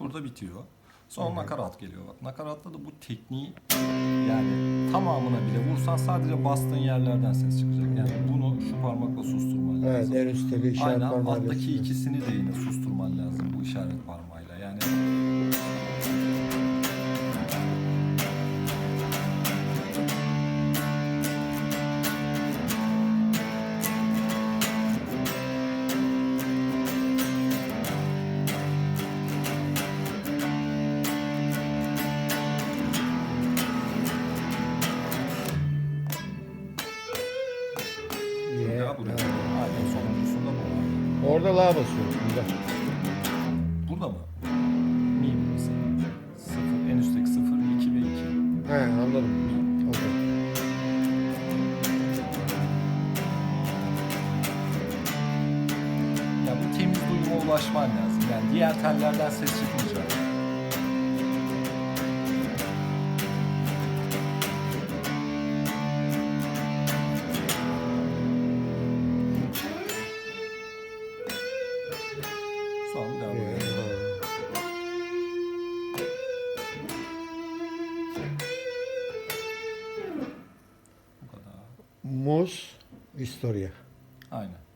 Burada bitiyor. Sonra Hı-hı. nakarat geliyor. Bak nakaratta da bu tekniği yani tamamına bile vursan sadece bastığın yerlerden ses çıkacak. Yani bunu şu parmakla susturman lazım. Evet, en üstteki işaret Aynen, parmağıyla. Aynen alttaki ikisini de yine susturman lazım bu işaret parmağıyla. Yani Evet. Aynen sonuncusunda bu. Orada la basıyoruz. Güzel. Burada mı? Mi burası. Sıfır, en üstteki sıfır, iki ve iki. He anladım. Okey. Ya bu temiz duyuma ulaşman lazım. Yani diğer tellerden ses çıkmayacak. Sonra. Bu kadar. Muz, Historia. Aynen.